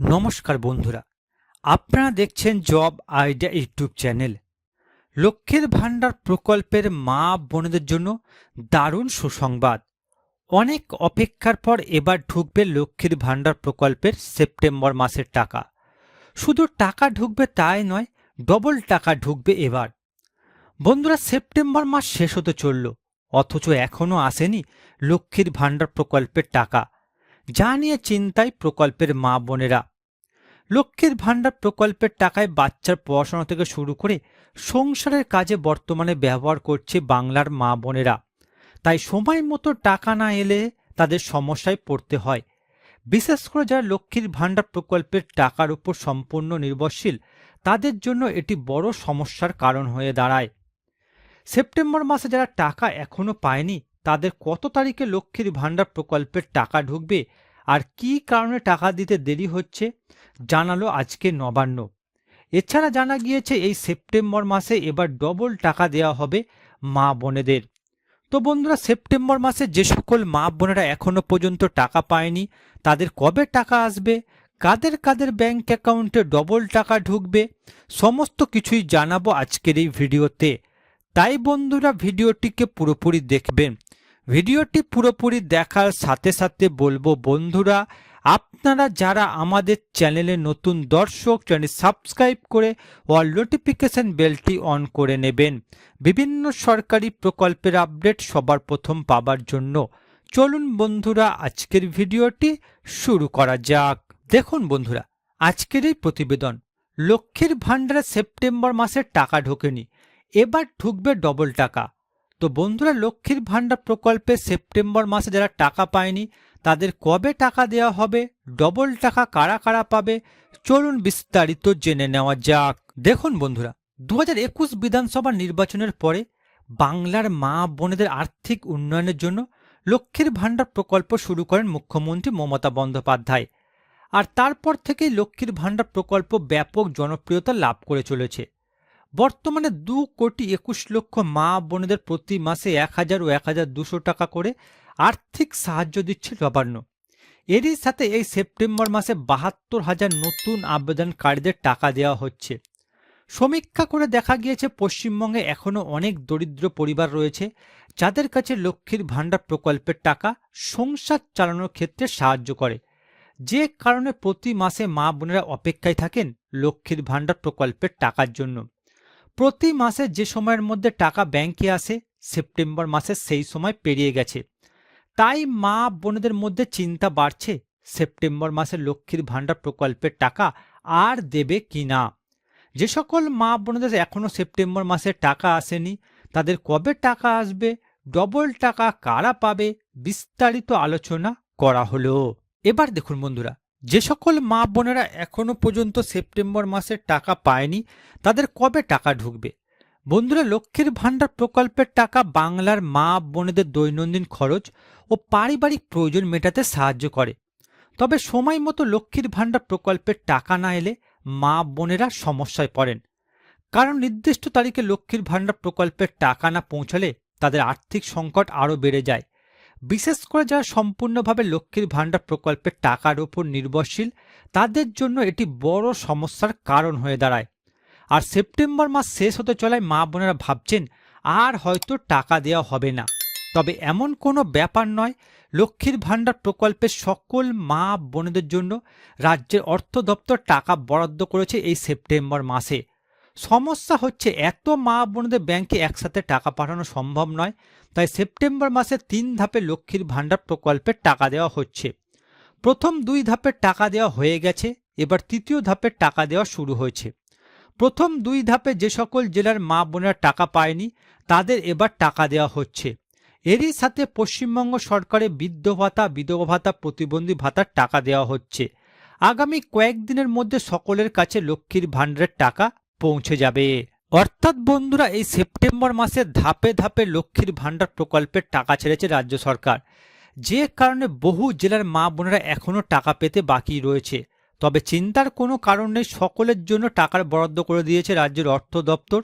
নমস্কার বন্ধুরা, আপনারা দেখছেন জব আইডিয়া ইউটিউব চ্যানেল। লক্ষ্মীর ভাণ্ডার প্রকল্পের মা বোনদের জন্য দারুণ সুসংবাদ। অনেক অপেক্ষার পর এবার ঢুকবে লক্ষ্মীর ভাণ্ডার প্রকল্পের সেপ্টেম্বর মাসের টাকা। শুধু টাকা ঢুকবে তাই নয়, ডবল টাকা ঢুকবে এবার। বন্ধুরা, সেপ্টেম্বর মাস শেষ হতে চলল, অথচ এখনও আসেনি লক্ষ্মীর ভাণ্ডার প্রকল্পের টাকা। যা নিয়ে চিন্তায় প্রকল্পের মা বোনেরা। লক্ষ্মীর ভাণ্ডার প্রকল্পের টাকায় বাচ্চার পড়াশোনা থেকে শুরু করে সংসারের কাজে বর্তমানে ব্যবহার করছে বাংলার মা বোনেরা। তাই সময় মতো টাকা না এলে তাদের সমস্যায় পড়তে হয়। বিশেষ করে যারা লক্ষ্মীর ভাণ্ডার প্রকল্পের টাকার উপর সম্পূর্ণ নির্ভরশীল, তাদের জন্য এটি বড় সমস্যার কারণ হয়ে দাঁড়ায়। সেপ্টেম্বর মাসে যারা টাকা এখনও পায়নি, তাদের কত তারিখে লক্ষ্মীর ভাণ্ডার প্রকল্পের টাকা ঢুকবে আর কী কারণে টাকা দিতে দেরি হচ্ছে জানালো আজকে নবান্ন। এছাড়া জানা গিয়েছে এই সেপ্টেম্বর মাসে এবার ডবল টাকা দেওয়া হবে মা বোনেদের। তো বন্ধুরা, সেপ্টেম্বর মাসে যে সকল মা বোনেরা এখনও পর্যন্ত টাকা পায়নি, তাদের কবে টাকা আসবে, কাদের কাদের ব্যাংক অ্যাকাউন্টে ডবল টাকা ঢুকবে, সমস্ত কিছুই জানাব আজকের এই ভিডিওতে। তাই বন্ধুরা, ভিডিওটিকে পুরোপুরি দেখবেন। ভিডিওটি পুরোপুরি দেখার সাথে সাথে বলব বন্ধুরা, আপনারা যারা আমাদের চ্যানেলে নতুন দর্শক চ্যানেল সাবস্ক্রাইব করে অল নোটিফিকেশন বেলটি অন করে নেবেন। বিভিন্ন সরকারি প্রকল্পের আপডেট সবার প্রথম পাবার জন্য। চলুন বন্ধুরা, আজকের ভিডিওটি শুরু করা যাক। দেখুন বন্ধুরা, আজকের এই প্রতিবেদন। লক্ষ্মীর ভাণ্ডারে সেপ্টেম্বর মাসে টাকা ঢোকেনি। এবার ঢুকবে ডবল টাকা। তো বন্ধুরা, লক্ষ্মীর ভাণ্ডার প্রকল্পে সেপ্টেম্বর মাসে যারা টাকা পায়নি, তাদের কবে টাকা দেওয়া হবে, ডবল টাকা কারা কারা পাবে, চলুন বিস্তারিত জেনে নেওয়া যাক। দেখুন বন্ধুরা দু বিধানসভা নির্বাচনের পরে বাংলার মা বোনেদের আর্থিক উন্নয়নের জন্য লক্ষ্মীর ভাণ্ডার প্রকল্প শুরু করেন মুখ্যমন্ত্রী মমতা বন্দ্যোপাধ্যায়। আর তারপর থেকেই লক্ষ্মীর ভাণ্ডার প্রকল্প ব্যাপক জনপ্রিয়তা লাভ করে চলেছে। বর্তমানে দু কোটি একুশ লক্ষ মা বোনেদের প্রতি মাসে এক হাজার ও এক হাজার দুশো টাকা করে আর্থিক সাহায্য দিচ্ছে নবান্ন। এরই সাথে এই সেপ্টেম্বর মাসে বাহাত্তর হাজার নতুন আবেদনকারীদের টাকা দেওয়া হচ্ছে। সমীক্ষা করে দেখা গিয়েছে, পশ্চিমবঙ্গে এখনও অনেক দরিদ্র পরিবার রয়েছে, যাদের কাছে লক্ষ্মীর ভাণ্ডার প্রকল্পের টাকা সংসার চালানোর ক্ষেত্রে সাহায্য করে। যে কারণে প্রতি মাসে মা বোনেরা অপেক্ষায় থাকেন লক্ষ্মীর ভাণ্ডার প্রকল্পের টাকার জন্য। প্রতি মাসে যে সময়ের মধ্যে টাকা ব্যাংকে আসে, সেপ্টেম্বর মাসে সেই সময় পেরিয়ে গেছে। তাই মা বোনদের মধ্যে চিন্তা বাড়ছে, সেপ্টেম্বর মাসে লক্ষ্মীর ভাণ্ডার প্রকল্পের টাকা আর দেবে কি না? যে সকল মা বোনদের এখনও সেপ্টেম্বর মাসে টাকা আসেনি, তাদের কবে টাকা আসবে, ডবল টাকা কারা পাবে, বিস্তারিত আলোচনা করা হলো। এবার দেখুন বন্ধুরা যে সকল মা বোনেরা এখনও পর্যন্ত সেপ্টেম্বর মাসের টাকা পায়নি, তাদের কবে টাকা ঢুকবে? বন্ধুরা, লক্ষ্মীর ভাণ্ডার প্রকল্পের টাকা বাংলার মা বোনেদের দৈনন্দিন খরচ ও পারিবারিক প্রয়োজন মেটাতে সাহায্য করে। তবে সময় মতো লক্ষ্মীর ভাণ্ডার প্রকল্পের টাকা না এলে মা বোনেরা সমস্যায় পড়েন। কারণ নির্দিষ্ট তারিখে লক্ষ্মীর ভাণ্ডার প্রকল্পের টাকা না পৌঁছালে তাদের আর্থিক সংকট আরও বেড়ে যায়। বিশেষ করে যারা সম্পূর্ণভাবে লক্ষ্মীর ভাণ্ডার প্রকল্পের টাকার উপর নির্ভরশীল, তাদের জন্য এটি বড় সমস্যার কারণ হয়ে দাঁড়ায়। আর সেপ্টেম্বর মাস শেষ হতে চলায় মা বোনেরা ভাবছেন, আর হয়তো টাকা দেওয়া হবে না। তবে এমন কোনো ব্যাপার নয়, লক্ষ্মীর ভাণ্ডার প্রকল্পের সকল মা বোনেদের জন্য রাজ্যের অর্থ দপ্তর টাকা বরাদ্দ করেছে এই সেপ্টেম্বর মাসে। সমস্যা হচ্ছে এত মা বোনদের ব্যাংকে একসাথে টাকা পাঠানো সম্ভব নয়। তাই সেপ্টেম্বর মাসে তিন ধাপে লক্ষ্মীর ভাণ্ডার প্রকল্পের টাকা দেওয়া হচ্ছে। প্রথম দুই ধাপের টাকা দেওয়া হয়ে গেছে, এবার তৃতীয় ধাপের টাকা দেওয়া শুরু হয়েছে। প্রথম দুই ধাপে যে সকল জেলার মা বোনেরা টাকা পায়নি, তাদের এবার টাকা দেওয়া হচ্ছে। এরই সাথে পশ্চিমবঙ্গ সরকারের বৃদ্ধ ভাতা বিধবা ভাতা প্রতিবন্ধী ভাতার টাকা দেওয়া হচ্ছে। আগামী কয়েকদিনের মধ্যে সকলের কাছে লক্ষ্মীর ভাণ্ডারের টাকা পৌঁছে যাবে। অর্থাৎ বন্ধুরা, এই সেপ্টেম্বর মাসে ধাপে ধাপে লক্ষ্মীর ভাণ্ডার প্রকল্পের টাকা ছেড়েছে রাজ্য সরকার। যে কারণে বহু জেলার মা বোনেরা এখনও টাকা পেতে বাকি রয়েছে। তবে চিন্তার কোনো কারণ নেই, সকলের জন্য টাকার বরাদ্দ করে দিয়েছে রাজ্যের অর্থ দপ্তর।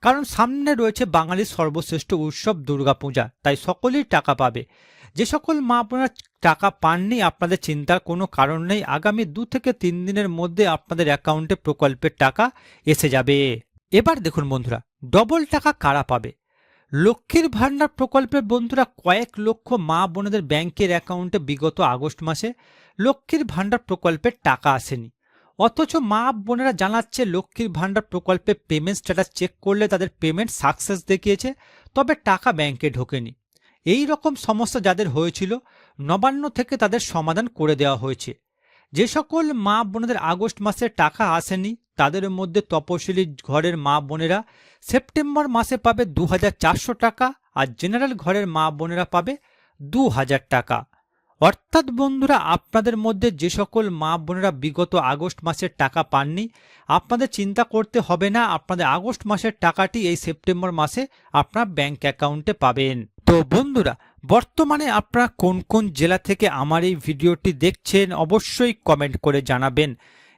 কারণ সামনে রয়েছে বাঙালির সর্বশ্রেষ্ঠ উৎসব দুর্গাপূজা তাই সকলেই টাকা পাবে। যে সকল মা আপনারা টাকা পাননি, আপনাদের চিন্তার কোনো কারণ নেই। আগামী দু থেকে তিন দিনের মধ্যে আপনাদের অ্যাকাউন্টে প্রকল্পের টাকা এসে যাবে। এবার দেখুন বন্ধুরা, ডবল টাকা কারা পাবে? লক্ষ্মীর ভাণ্ডার প্রকল্পের বন্ধুরা কয়েক লক্ষ মা বোনেদের ব্যাংকের অ্যাকাউন্টে বিগত আগস্ট মাসে লক্ষ্মীর ভাণ্ডার প্রকল্পের টাকা আসেনি। অথচ মা বোনেরা জানাচ্ছে লক্ষ্মীর ভাণ্ডার প্রকল্পে পেমেন্ট স্ট্যাটাস চেক করলে তাদের পেমেন্ট সাকসেস দেখিয়েছে, তবে টাকা ব্যাংকে ঢোকেনি। এই রকম সমস্যা যাদের হয়েছিল, নবান্ন থেকে তাদের সমাধান করে দেওয়া হয়েছে। যে সকল মা বোনেদের আগস্ট মাসে টাকা আসেনি, তাদের মধ্যে তপশিলি ঘরের মা বোনেরা সেপ্টেম্বর মাসে পাবে দু হাজার চারশো টাকা আর জেনারেল ঘরের মা বোনেরা পাবে দু হাজার টাকা। অর্থাৎ বন্ধুরা, আপনাদের মধ্যে যে সকল মা বোনেরা বিগত আগস্ট মাসের টাকা পাননি, আপনাদের চিন্তা করতে হবে না, আপনাদের আগস্ট মাসের টাকাটি এই সেপ্টেম্বর মাসে আপনার ব্যাংক অ্যাকাউন্টে পাবেন। তো বন্ধুরা, বর্তমানে আপনারা কোন কোন জেলা থেকে আমার এই ভিডিওটি দেখছেন, অবশ্যই কমেন্ট করে জানাবেন।